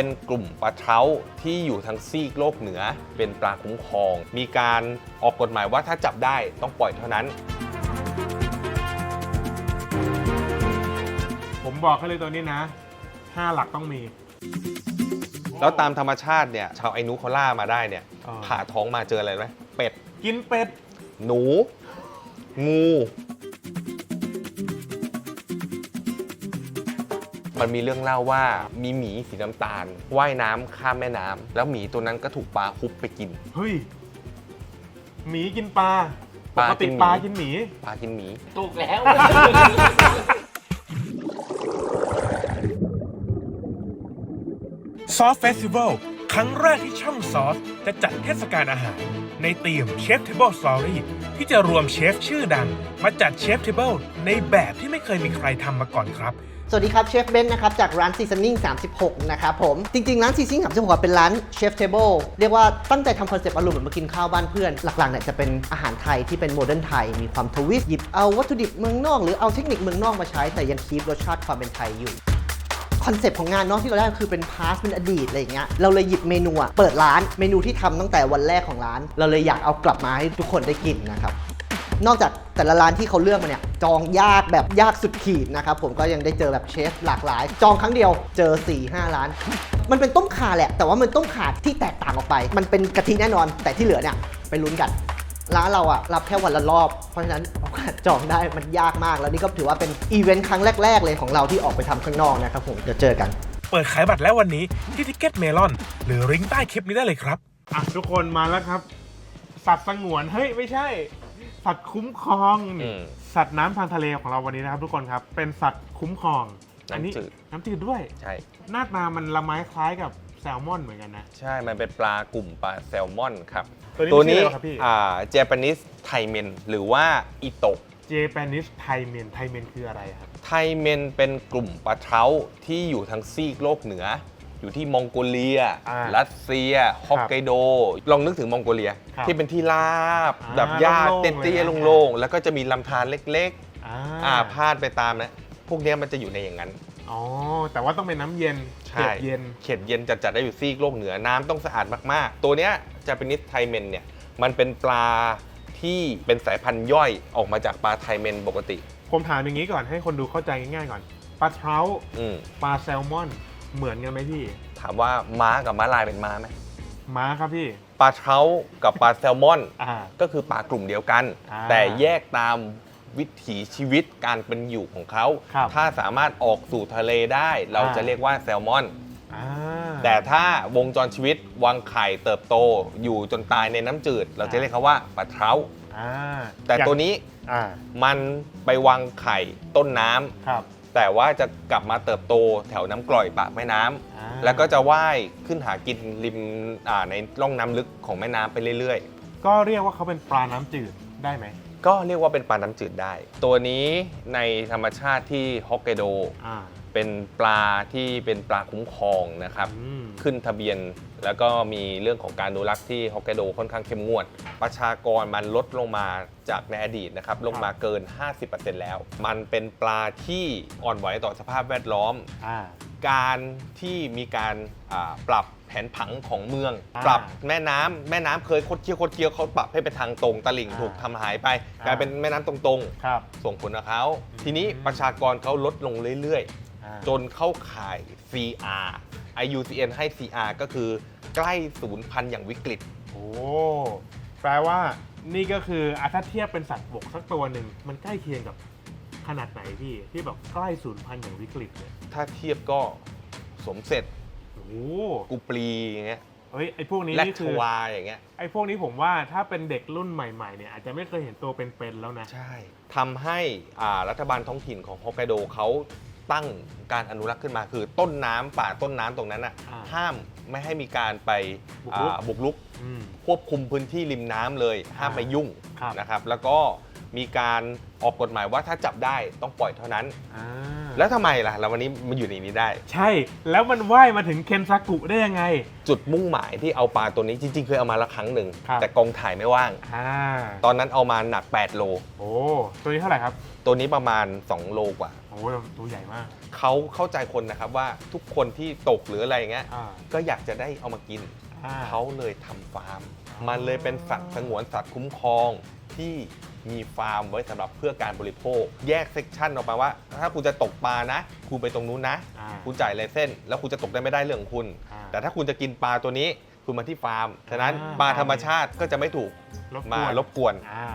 เป็นกลุ่มปลาเท้าที่อยู่ทางซีกโลกเหนือ เป็นปลาคุ้มครอง มีการออกกฎหมายว่าถ้าจับได้ต้องปล่อยเท่านั้น ผมบอกให้เลยตัวนี้นะห้าหลักต้องมี แล้วตามธรรมชาติเนี่ยชาวไอ้นุเขาล่ามาได้เนี่ยอ่า ผ่าท้องมาเจออะไรไหมเป็ด กินเป็ด หนู งู มันมีเรื่องเล่าว่ามีหมีสีน้ำตาลว่ายน้ำข้ามแม่น้ำแล้วหมีตัวนั้นก็ถูกปลาคุบไปกิน เฮ้ยหมีกินปลาปปลากกิตินหมี ปลากินหมี ปลากินหมี ถูกแล้ว ซอสเฟสติวัลครั้งแรกที่ช่องซอส จะจัดเทศกาลอาหาร ในธีมเชฟเทเบิลสตอรี่ที่จะรวมเชฟชื่อดัง มาจัดเชฟเทเบิลในแบบที่ไม่เคยมีใครทำมาก่อนครับ สวัสดีครับเชฟเบนซ์นะครับจากร้าน Seasoning 36 นะครับผม จริงๆ ร้าน Seasoning 36 เป็นร้านเชฟเทเบิลเรียกว่าตั้งใจทำคอนเซปต์อารมณ์เหมือนมากินข้าวบ้านเพื่อน หลักๆเนี่ยจะเป็นอาหารไทยที่เป็นโมเดิร์นไทย มีความทวิสต์หยิบเอาวัตถุดิบเมืองนอก หรือเอาเทคนิคเมืองนอกมาใช้ แต่ยังคีปรสชาติความเป็นไทยอยู่คอนเซปต์ของงานเนาะที่เราได้คือเป็นพาสเป็นอดีตอะไรอย่างเงี้ยเราเลยหยิบเมนูอะเปิดร้านเมนูที่ทำตั้งแต่วันแรกของร้าน เราเลยอยากเอากลับมาให้ทุกคนได้กินนะครับ นอกจากแต่ละร้านที่เขาเลือกมาเนี่ยจองยากแบบยากสุดขีดนะครับผมก็ยังได้เจอแบบเชฟหลากหลาย จองครั้งเดียวเจอ 4 5 ร้าน มันเป็นต้มข่าแหละ แต่ว่ามันต้มข่าที่แตกต่างออกไป มันเป็นกะทิแน่นอน แต่ที่เหลือเนี่ยไปลุ้นกันร้านเราอะรับแค่วันละรอบ เพราะฉะนั้นโอกาสจองได้มันยากมาก แล้วนี่ก็ถือว่าเป็นอีเวนต์ครั้งแรก ๆ เลยของเราที่ออกไปทำข้างนอกนะครับผมเดี๋ยวเจอกัน เปิดขายบัตรแล้ววันนี้ที่ทิกเก็ตเมลอน หรือริงก์ใต้คลิปนี้ได้เลยครับ อะทุกคนมาแล้วครับ สัตว์สงวน เฮ้ย ไม่ใช่ สัตว์คุ้มครองอืมสัตว์น้ำทางทะเลของเราวันนี้นะครับทุกคนครับ เป็นสัตว์คุ้มครองอันี้น้ำจืด น้ำจืดด้วย ใช่ หน้าตามันละไม้คล้ายกับแซลมอนเหมือนกันนะ ใช่ มันเป็นปลากลุ่มปลาแซลมอนครับตัวนี้ชื่ออะไรครับพี่ อ่าเจแปนิสไทเมนหรือว่าอิโตะ เจแปนิสไทเมนไทเมนคืออะไรครับ ไทเมนเป็นกลุ่มปลาเท้าที่อยู่ทางซีกโลกเหนือ อยู่ที่มองโกเลีย อ่ารัสเซีย ฮอกไกโด ลองนึกถึงมองโกเลีย ครับที่เป็นที่ราบอ่าแบบหญ้าโล่งๆเตี้ยเลยนะๆโล่งๆ แล้วก็จะมีลำธารเล็กอ่าๆ อ่าพาดไปตามนะ พวกเนี้ยมันจะอยู่ในอย่างนั้น อ๋อ แต่ว่าต้องเป็นน้ำเย็นใช่เผ็ดเย็น เขตเย็นจัดๆได้อยู่ซีกโลกเหนือน้ำต้องสะอาดมากๆ ตัวเนี้ยจะเป็นนิสไทเมนเนี่ยมันเป็นปลาที่เป็นสายพันธุ์ย่อยออกมาจากปลาไทเมนปกติ ผมถามอย่างนี้ก่อนให้คนดูเข้าใจง่ายๆก่อน ปลาเท้าอืมปลาแซลมอน เหมือนกันไหมพี่ ถามว่าม้ากับม้าลายเป็นม้าไหมม้าครับพี่ ปลาเท้ากับปลาแซลมอน อ่า ก็คือปลากลุ่มเดียวกัน อ่าแต่แยกตามวิถีชีวิตการเป็นอยู่ของเขา ครับถ้าสามารถออกสู่ทะเลได้ เราอ่า จะเรียกว่าแซลมอน อ่าแต่ถ้าวงจรชีวิตวางไข่เติบโตอยู่จนตายในน้ำจืด เราจะเรียกเขาว่าปลาเท้า อ่าแต่อย่างตัวนี้อ่ามันไปวางไข่ต้นน้ำครับ แต่ว่าจะกลับมาเติบโตแถวน้ำกร่อยปากแม่น้ำอ่าแล้วก็จะว่ายขึ้นหากินริมอ่าในร่องน้ำลึกของแม่น้ำไปเรื่อยก็เรียกว่าเขาเป็นปลาน้ำจืดได้ไหมๆก็เรียกว่าเป็นปลาน้ำจืดได้ ตัวนี้ในธรรมชาติที่ฮอกไกโด อ่าเป็นปลาที่เป็นปลาคุ้มครองนะครับ อืม ขึ้นทะเบียน แล้วก็มีเรื่องของการดูรักษ์ที่ฮอกไกโดค่อนข้างเข้มงวด ประชากรมันลดลงมาจากในอดีตนะครับ ลงมาเกิน 50%แล้ว มันเป็นปลาที่อ่อนไหวต่อสภาพแวดล้อม อ่า การที่มีการอ่าปรับแผนผังของเมือง อ่าปรับแม่น้ำแม่น้ำเคยคดเคี้ยวคดเคี้ยวเขาปรับให้เป็นทางตรงตลิ่งอ่าถูกทำหายไป อ่า กลายเป็นแม่น้ำตรงครับ ๆ ส่งผลกับเขาทีนี้ประชากรเขาลดลงเรื่อยๆอ่าจนเข้าข่าย CR IUCN ให้ CR ก็คือใกล้ศูนย์พันธุ์อย่างวิกฤต โอ้แปลว่านี่ก็คืออะถ้าเทียบเป็นสัตว์บกสักตัวหนึ่งมันใกล้เคียงกับขนาดไหนพี่ ที่แบบใกล้สูญพันธุ์อย่างวิกฤตเนี่ยถ้าเทียบก็สมเสร็จโอ้กูปลีอย่างเงี้ยเฮ้ยไอ้พวกนี้แลกนี่ทคือวาอย่างเงี้ย ไอ้พวกนี้ผมว่าถ้าเป็นเด็กรุ่นใหม่ๆเนี่ยอาจจะไม่เคยเห็นตัวเป็นๆแล้วนะ ใช่ทำให้อ่ารัฐบาลท้องถิ่นของฮอกไกโดเขา ตั้งการอนุรักษ์ขึ้นมาคือต้นน้ำป่าต้นน้ำตรงนั้นอะอ่าห้ามไม่ให้มีการไปบุกรุก อ่าบุกรุกอืมควบคุมพื้นที่ริมน้ำเลย ห้ามอ่าไปยุ่งครับนะครับ แล้วก็ มีการออกกฎหมายว่าถ้าจับได้ต้องปล่อยเท่านั้น อ่าแล้วทำไมล่ะแล้ววันนี้มันอยู่ในนี้ได้ ใช่แล้วมันว่ายมาถึงเคนซากุได้ยังไง จุดมุ่งหมายที่เอาปลาตัวนี้จริงๆ เคยเอามาแล้วครั้งหนึ่ง ครับ แต่กองถ่ายไม่ว่าง อ่าตอนนั้นเอามาหนัก 8 โล โอ้ตัวนี้เท่าไหร่ครับตัวนี้ประมาณ 2 โลกว่า โอ้ตัวใหญ่มากเขาเข้าใจคนนะครับว่าทุกคนที่ตกหรืออะไรอย่างเงี้ยอ่าก็อยากจะได้เอามากิน อ่า เขาเลยทำฟาร์มอ๋อมันเลยเป็นสัตว์สงวนสัตว์คุ้มครอง ที่มีฟาร์มไว้สำหรับเพื่อการบริโภค แยกเซกชันออกมาว่า ถ้าคุณจะตกปลานะ คุณไปตรงนู้นนะ อ่า คุณจ่ายลายเส้น แล้วคุณจะตกได้ไม่ได้เรื่องของคุณ อ่า แต่ถ้าคุณจะกินปลาตัวนี้คุณมาที่ฟาร์มฉะนั้นอ่าปลาธรรมชาติก็จะไม่ถูกรบกมาวนรบกวน อ่า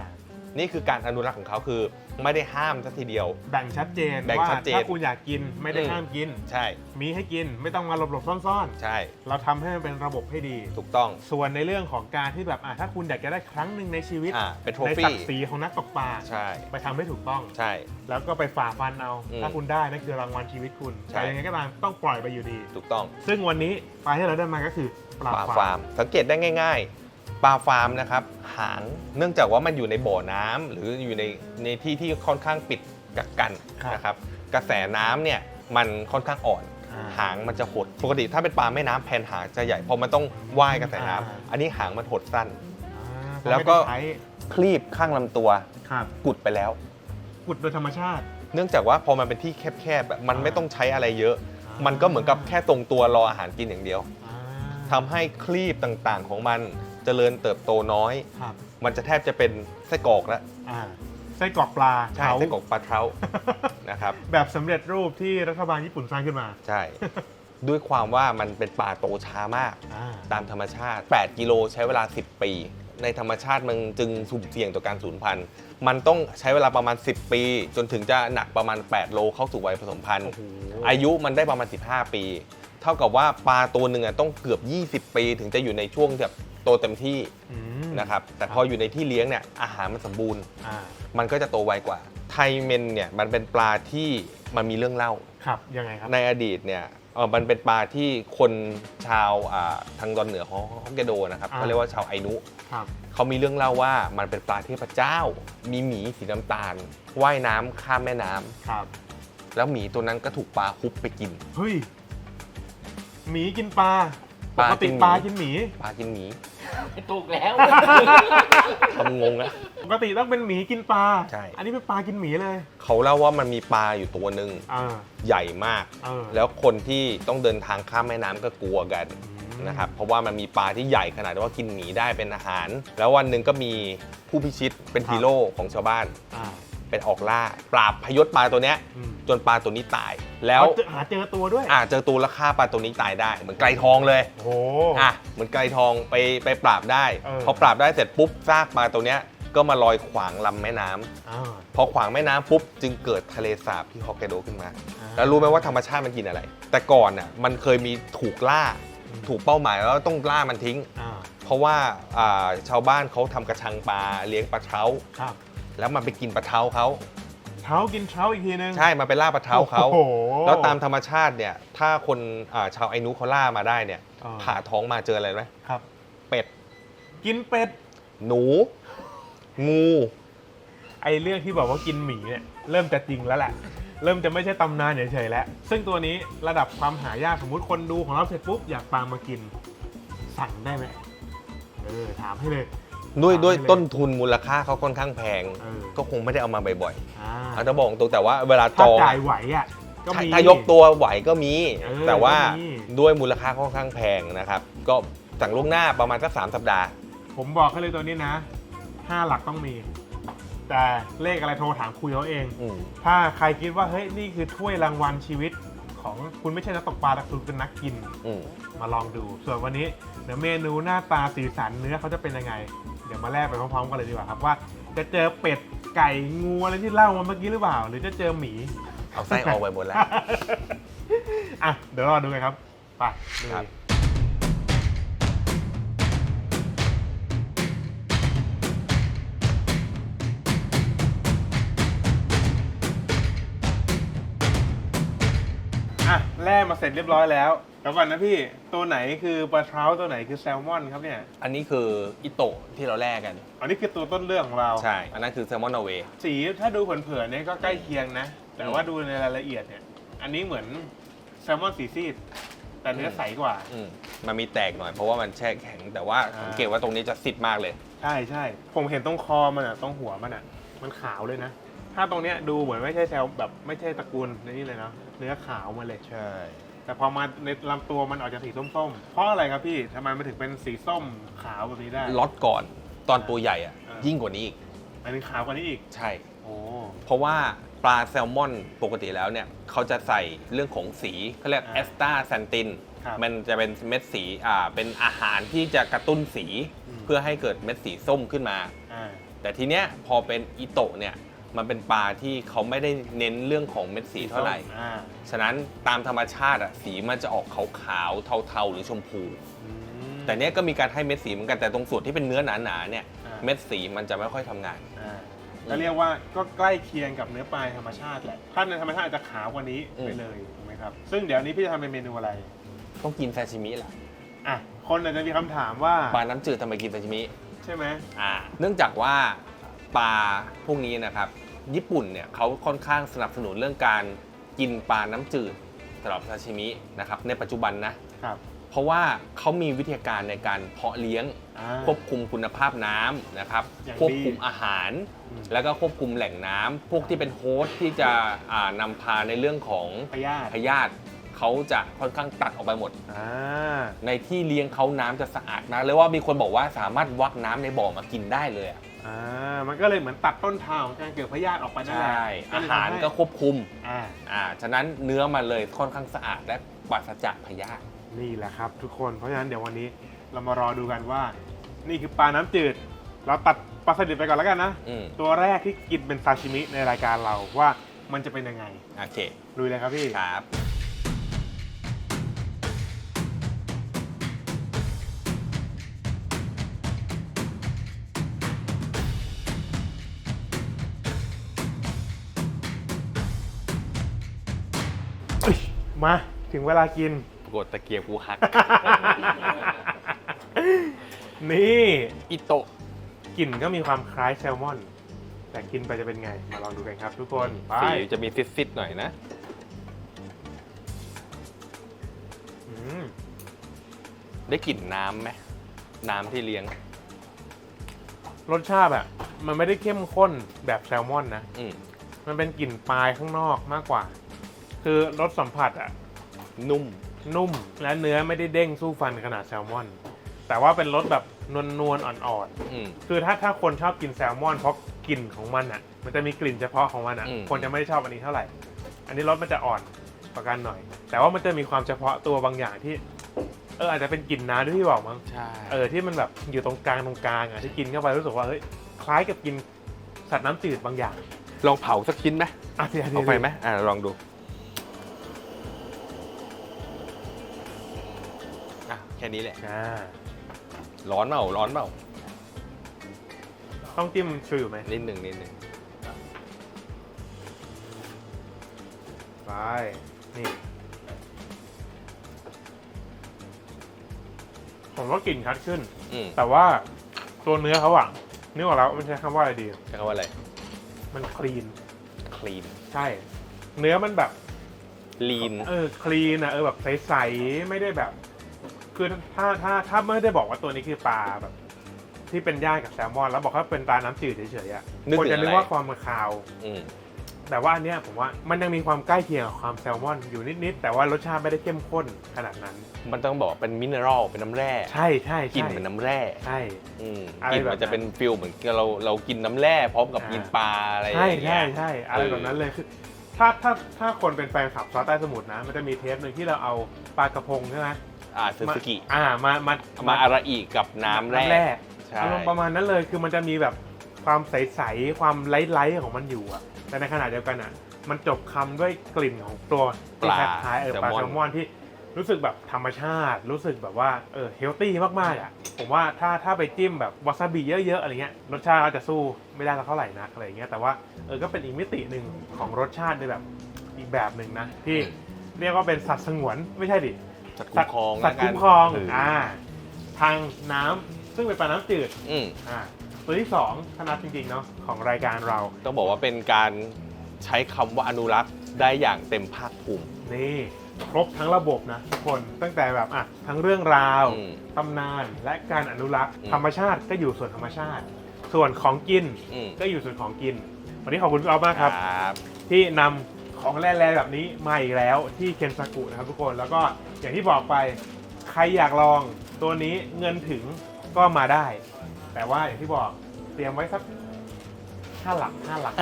นี่คือการอนุรักษ์ของเขาคือไม่ได้ห้ามสักทีเดียว แบ่งชัดเจนแบ่งว่าชัดเจนถ้าคุณอยากกินไม่ได้อืม ห้ามกิน ใช่ มีให้กินไม่ต้องมาหลบๆซ่อนใช่ ๆ เราทำให้มันเป็นระบบให้ดี ถูกต้อง ส่วนในเรื่องของการที่แบบอะถ้าคุณอยากจะได้ครั้งหนึ่งในชีวิต อ่าเป็นโทรในฟี่ศักดิ์ศรีของนักตกปลาใช่ ไปทำให้ถูกต้อง ใช่ แล้วก็ไปฝ่าฟันเอา อืมถ้าคุณได้นั่นคือรางวัลชีวิตคุณใช่ แต่ยังไงก็ตามต้องปล่อยไปอยู่ดี ถูกต้องซึ่งวันนี้ปลาที่เราได้มาก็คือปลาปลาฟาฟาร์ร์มมสังเกตได้ง่าย ๆ ปลาฟาร์มนะครับหางเนื่องจากว่ามันอยู่ในบ่อน้ำหรืออยู่ในในที่ที่ค่อนข้างปิดกักกันครับนะครับกระแสน้ำเนี่ยมันค่อนข้างอ่อนอ่าหางมันจะหดปกติถ้าเป็นปลาแม่น้ำแผ่นหางจะใหญ่เพราะมันต้องว่ายกระแสน้ำอ่าอันนี้หางมันหดสั้นอ่าแล้วก็ไม่ได้ใช้คลีบข้างลำตัวครับกุดไปแล้วขุดโดยธรรมชาติ เนื่องจากว่าพอมันเป็นที่แคบๆอะมันอ่าไม่ต้องใช้อะไรเยอะอ่ามัมันก็เหมือนกับแค่ตรงตัวรออาหารกินอย่างเดียวอ่าทำให้คลีบต่างๆของมัน เจริญเติบโตน้อย ครับมันจะแทบจะเป็นไส้กรอกแล้วอ่าไส้กรอกปลาใช่เผาไส้กรอกปลาเท้า นะครับแบบสำเร็จรูปที่รัฐบาลญี่ปุ่นสร้างขึ้นมาใช่ ด้วยความว่ามันเป็นปลาโตช้ามาก อ่าตามธรรมชาติ 8 กิโลใช้เวลา 10 ปี ในธรรมชาติมันจึงสุ่มเสี่ยงต่อการสูญพันธุ์ มันต้องใช้เวลาประมาณ 10 ปี จนถึงจะหนักประมาณ 8 โลเข้าสู่วัยผสมพันธุ์ โอ้โหอายุมันได้ประมาณ 15 ปี เท่ากับว่าปลาตัวหนึ่งอะต้องเกือบ 20 ปี ถึงจะอยู่ในช่วงแบบโตเต็มที่อืมนะครับแต่พออยู่ในที่เลี้ยงเนี่ยอาหารมันสมบูรณ์ อ่ามันก็จะโตไวกว่า ไทเมนเนี่ยมันเป็นปลาที่มันมีเรื่องเล่า ครับยังไงครับ ในอดีตเนี่ยเออมันเป็นปลาที่คนชาวอ่าทางตอนเหนือของฮอกไกโดนะครับอ่า เขาเรียกว่าชาวไอนุครับเขามีเรื่องเล่าว่ามันเป็นปลาเทพเจ้า มีหมีสีน้ำตาลว่ายน้ำข้ามแม่น้ำครับแล้วหมีตัวนั้นก็ถูกปลาคุบไปกิน เฮ้ย หมีกินปลาปปลากติกินหมี ปลากินหมีปลากินหมีถูกแล้ว ทำงงนะ ปกติต้องเป็นหมีกินปลาใช่ อันนี้เป็นปลากินหมีเลยเขาเล่าว่ามันมีปลาอยู่ตัวหนึ่งอ่าใหญ่มาก เออแล้วคนที่ต้องเดินทางข้ามแม่น้ำก็กลัวกันอืมนะครับเพราะว่ามันมีปลาที่ใหญ่ขนาดว่ากินหมีได้เป็นอาหาร แล้ววันหนึ่งก็มีผู้พิชิตเป็นฮีโร่ของชาวบ้าน อ่า เป็นออกล่า ปราบพยศปลาตัวเนี้ยอืม จนปลาตัวนี้ตาย แล้วเอาเจอหาเจอตัวด้วยอ่าเจอตัวและฆ่าปลาตัวนี้ตายได้ เหมือนไกลทองเลย โอ้โห อะเหมือนไกลทองไปไปปราบได้ เออ พอปราบได้เสร็จปุ๊บซากปลาตัวเนี้ยก็มาลอยขวางลำแม่น้ำอ่าพอขวางแม่น้ำปุ๊บจึงเกิดทะเลสาบที่ฮอกไกโดขึ้นมา อ่า แล้วรู้ไหมว่าธรรมชาติมันกินอะไร แต่ก่อนน่ะมันเคยมีถูกล่า อืม ถูกเป้าหมายแล้วต้องล่ามันทิ้ง อ่าเพราะว่าอ่าชาวบ้านเขาทำกระชังปลาเลี้ยงปลาเท้า ครับ แล้วมันไปกินปลาเท้าเขาเท้ากินเท้าอีกทีนึง ใช่มันไปล่าปลาเท้าเขาโอ้โหแล้วตามธรรมชาติเนี่ย ถ้าคนอ่าชาวไอนุเขาล่ามาได้เนี่ยอ่า ผ่าท้องมาเจออะไรไหมครับ เป็ด กินเป็ด หนู งูไอเรื่องที่บอกว่ากินหมีเนี่ยเริ่มจะจริงแล้วแหละ เริ่มจะไม่ใช่ตำนานเฉยๆแล้ว ซึ่งตัวนี้ระดับความหายากสมมุติคนดูของเราเสร็จปุ๊บอยากปลามากิน สั่งได้ไหมเออถามให้เลย ด้วยตามด้วยให้เลยต้นทุนมูลค่าเขาค่อนข้างแพง เออ ก็คงไม่ได้เอามาบ่อยอ่าๆอาจจะบอกตรงแต่ว่าเวลาจถ้าองจ่ายไหวอะก็ถ้ามี ถ้ายกตัวไหวก็มี เออแต่ว่าก็มี ด้วยมูลค่าค่อนข้างแพงนะครับ ก็สั่งล่วงหน้าประมาณสักสามสัปดาห์ ผมบอกให้เลยตัวนี้นะห้าหลักต้องมี แต่เลขอะไรโทรถามคุยเขาเอง อืมถ้าใครคิดว่าเฮ้ยนี่คือถ้วยรางวัลชีวิตของคุณไม่ใช่นักตกปลาแต่คุณเป็นนักกิน อืมมาลองดู ส่วนวันนี้เดี๋ยวเมนูหน้าตาสีสันเนื้อเขาจะเป็นยังไงเดี๋ยวมาแลกไปพร้อมๆกันเลยดีกว่าครับว่า จะเจอเป็ดไก่งูอะไรที่เล่ามาเมื่อกี้หรือเปล่า หรือจะเจอหมี เอาไส้ออกไปหมดแล้ว อะเดี๋ยวรอดูกันครับไปดู ครับ แล่มาเสร็จเรียบร้อยแล้วแล้วก่อนนะพี่ตัวไหนคือปลาเท้าตัวไหนคือแซลมอนครับเนี่ยอันนี้คืออิโตะที่เราแลกกัน อันนี้คือตัวต้นเรื่องของเรา ใช่ อันนั้นคือแซลมอนนอร์เวย์สีถ้าดูเผินๆเนี่ยก็ใกล้เคียงนะ แต่ว่าดูในรายละเอียดเนี่ย อันนี้เหมือนแซลมอนสีซีด แต่เนื้อใสกว่า อืมมันมีแตกหน่อยเพราะว่ามันแช่แข็ง แต่ว่าอ่าสังเกตว่าตรงนี้จะซิดมากเลย ใช่ใช่ผมเห็นตรงคอมันอะตรงหัวมันอะ มันขาวเลยนะ ถ้าตรงเนี้ยดูเหมือนไม่ใช่แซลแบบไม่ใช่ตระกูลในนี่เลยเนาะ เนื้อขาวมาเลย ใช่ แต่พอมาในลำตัวมันออกจากสีส้มๆ เพราะอะไรครับพี่ทำไมมันถึงเป็นสีส้มขาวแบบนี้ได้ ล็อตก่อนตอนตัวใหญ่อะอ่ายิ่ ยิ่งกว่านี้อีก มันเป็นขาวกว่านี้อีก ใช่ โอ้ เพราะว่าปลาแซลมอนปกติแล้วเนี่ยเขาจะใส่เรื่องของสีเขาเรียกแอสตาแซนติน ครับมันจะเป็นเม็ดสีอ่าเป็นอาหารที่จะกระตุ้นสีอืม เพื่อให้เกิดเม็ดสีส้มขึ้นมา อ่า แต่ทีเนี้ยพอเป็นอิโตะเนี่ย มันเป็นปลาที่เขาไม่ได้เน้นเรื่องของเม็ดสีเท่าไหร่ อ่าฉะนั้นตามธรรมชาติอะสีมันจะออกขาวๆเทาๆหรือชมพู อืม แต่เนี้ยก็มีการให้เม็ดสีเหมือนกันแต่ตรงส่วนที่เป็นเนื้อหนาๆเนี่ยอ่า เม็ดสีมันจะไม่ค่อยทำงาน อ่าก็เรียกว่าก็ใกล้เคียงกับเนื้อปลายธรรมชาติแหละถ้าในธรรมชาติอาจจะขาวกว่านี้อืม ไปเลยถูกไหมครับ ซึ่งเดี๋ยวนี้พี่จะทำเป็นเมนูอะไร ต้องกินซาชิมิแหละอะ คนอาจจะมีคำถามว่า ปลาน้ำจืดทำไมกินซาชิมิ ใช่ไหม อ่าเนื่องจากว่าปลาพวกนี้นะครับ ญี่ปุ่นเนี่ยเขาค่อนข้างสนับสนุนเรื่องการกินปลาน้ำจืดสำหรับซาชิมินะครับในปัจจุบันนะครับเพราะว่าเขามีวิธีการในการเพาะเลี้ยงอ่าควบคุมคุณภาพน้ำนะครับอย่างดีควบคุมอาหารอืมแล้วก็ควบคุมแหล่งน้ำพวกที่เป็นโฮสต์ที่จะอ่านำพาในเรื่องของพยาธิพยาธิเขาจะค่อนข้างตัดออกไปหมดอ่าในที่เลี้ยงเขาน้ำจะสะอาดนะเลยว่ามีคนบอกว่าสามารถวักน้ำในบ่อมากินได้เลย อะอ่ามันก็เลยเหมือนตัดต้นทางของการเกิดพยาธิออกไปนั่นแหละใช่ก็อาเลยหารทำให้ก็ควบคุม อ่า อ่า ฉะนั้นเนื้อมันเลยค่อนข้างสะอาดและปราศจากพยาธินี่แหละครับ ทุกคน เพราะฉะนั้นเดี๋ยววันนี้เรามารอดูกันว่า นี่คือปลาน้ำจืด เราตัดปลาสลิดไปก่อนแล้วกันนะ อืมตัวแรกที่กินเป็นซาชิมิในรายการเราว่ามันจะเป็นยังไง โอเคลุยเลยครับพี่ ครับ มาถึงเวลากิน ปรากฏตะเกียบกูหัก นี่อิโตะกลิ่นก็มีความคล้ายแซลมอน แต่กินไปจะเป็นไง มาลองดูกันครับทุกคนไปสีจะมีฟิตๆหน่อยนะ อืมได้กลิ่นน้ำไหมน้ำที่เลี้ยง รสชาติอะมันไม่ได้เข้มข้นแบบแซลมอนนะ อืมมันเป็นกลิ่นปลายข้างนอกมากกว่า คือรสสัมผัสอะนุ่ม นุ่มและเนื้อไม่ได้เด้งสู้ฟันขนาดแซลมอน แต่ว่าเป็นรสแบบนวลนวลๆอ่อนอืม ๆ คือถ้าถ้าคนชอบกินแซลมอนเพราะกลิ่นของมันอะมันจะมีกลิ่นเฉพาะของมันอะอืม คนจะไม่ได้ชอบอันนี้เท่าไหร่ อันนี้รสมันจะอ่อนกว่ากันหน่อย แต่ว่ามันจะมีความเฉพาะตัวบางอย่างที่ เอออาจจะเป็นกลิ่นน้ำด้วยที่บอกมั้ง ใช่เออที่มันแบบอยู่ตรงกลางตรงกลางอะที่กินเข้าไปรู้สึกว่าเฮ้ยคล้ายกับกินสัตว์น้ำจืดบางอย่างลองเผาสักชิ้นไหมอะเดี๋ยวเอาไปไหมอ่าลองดู อะแค่นี้แหละ อ่าร้อนเปล่าร้อนเปล่าต้องจิ้มชูอยู่ไหมนิดหนึ่งนิดหนึ่งไปนี่ ผมว่ากลิ่นชัดขึ้น อืมแต่ว่าตัวเนื้อเขาอะนึกออกแล้วมันใช้คำว่าอะไรดี ใช้คำว่าอะไรมันคลีน คลีนใช่ เนื้อมันแบบ ลีน เออคลีนอะเออแบบใสๆไม่ได้แบบ คือถ้าถ้าถ้าไม่ได้บอกว่าตัวนี้คือปลาแบบ ที่เป็นญาติกับแซลมอน แล้วบอกว่าเป็นปลาน้ำจืดเฉยๆอะนึกคนถึงจะนึกอะไร ว่าความมันคาว อืมแต่ว่าอันเนี้ยผมว่ามันยังมีความใกล้เคียงกับความแซลมอนอยู่นิดๆแต่ว่ารสชาติไม่ได้เข้มข้นขนาดนั้น มันต้องบอกว่าเป็นมินเนอรัลเป็นน้ำแร่ใช่ใช่กลิ่นใช่เหมือนน้ำแร่ใช่ อืมอะไรกลิ่นแบบมันจะนั้นเป็นฟิลเหมือนกับเราเรากินน้ำแร่พร้อมกับอ่ากินปลาอะไรอใช่ย่างเงี้ใช่ย ใช่อะไรแบบนั้นเลยคือถ้าถ้าถ้าคนเป็นแฟนขับซอสใต้สมุทรนะ มันจะมีเทปหนึ่งที่เราเอาปลากระพงใช่ไหม อ่าซูซูกิอ่ามามามาอาราอิกับน้ำแร่ใช่อารมณ์ประมาณนั้นเลยคือมันจะมีแบบความใสๆความไลท์ๆของมันอยู่อะแต่ในขณะเดียวกันอะมันจบคำด้วยกลิ่นของตัวที่คล้ายๆเออปลาแซลมอนที่รู้สึกแบบธรรมชาติ รู้สึกแบบว่าเออเฮลตี้มากๆอะผมว่าถ้าถ้าไปจิ้มแบบวาซาบิเยอะๆอะไรเงี้ยรสชาติก็จะสู้ไม่ได้สักเท่าไหร่นักอะไรเงี้ยแต่ว่าเออก็เป็นอีกมิติหนึ่งของรสชาติในแบบอีกแบบหนึ่งนะที่เรียกว่าเป็นสัตว์สงวนไม่ใช่ดิ สัตว์คุ้มครองสัตว์แล้วกันคุ้มครองเอ่าทางน้ำซึ่งเป็นปลาน้ำจืดอืมอ่าตัวที่สองถ้านับจริงๆเนาะของรายการเรา ต้องบอกว่าเป็นการใช้คำว่าอนุรักษ์ได้อย่างเต็มภาคภูมินี่ครบทั้งระบบนะทุกคนตั้งแต่แบบอะทั้งเรื่องราว อืม ตำนานและการอนุรักษ์อืม ธรรมชาติก็อยู่ส่วนธรรมชาติ ส่วนของกินอืมก็อยู่ส่วนของกิน วันนี้ขอบคุณพี่ออฟมากครับครับที่นำ ของแร่ๆแบบนี้มาอีกแล้วที่เคนซากุนะครับทุกคนแล้วก็อย่างที่บอกไปใครอยากลองตัวนี้เงินถึงก็มาได้ แต่ว่าอย่างที่บอกเตรียมไว้สักห้าหลักห้าหลัก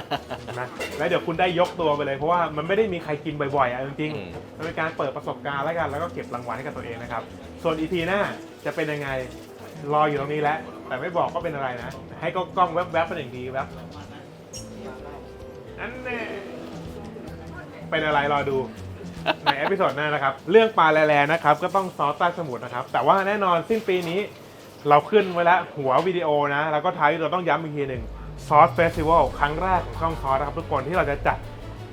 นะแล้วเดี๋ยวคุณได้ยกตัวไปเลยเพราะว่ามันไม่ได้มีใครกินบ่อยๆอะจริงอืมๆมันเป็นการเปิดประสบการณ์แล้วกันแล้วก็เก็บรางวัลให้กับตัวเองนะครับ ส่วนอีพีหน้าจะเป็นยังไงรออยู่ตรงนี้แล้ว แต่ไม่บอกก็เป็นอะไรนะ ให้ก็กล้องแวบๆเป็นอย่างดีแวบอันแน่ เป็นอะไรรอดู ในเอพิโซดหน้านะครับ เรื่องปลาแลๆนะครับ ก็ต้องซอสใต้สมุทรนะครับ แต่ว่าแน่นอนสิ้นปีนี้ เราขึ้นไว้แล้วหัววิดีโอนะ แล้วก็ท้ายเราต้องย้ำอีกทีหนึ่งซอสเฟสติวัลครั้งแรกของช่องซอสนะครับ ทุกคนที่เราจะจัด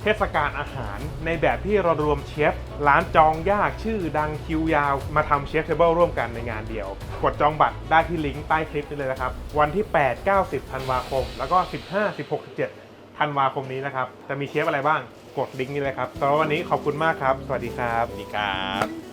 เทศกาลอาหารในแบบที่เรารวมเชฟร้านจองยากชื่อดังคิวยาว มาทำเชฟเทเบิลร่วมกันในงานเดียว กดจองบัตรได้ที่ลิงก์ใต้คลิปนี้เลยนะครับ วันที่ 8 9 0ธันวาคม แล้วก็ 15 16 17ธันวาคมนี้นะครับ จะมีเชฟอะไรบ้าง กดลิงก์นี้เลยครับสำหรับวันนี้ขอบคุณมากครับ สวัสดีครับ สวัสดีครับ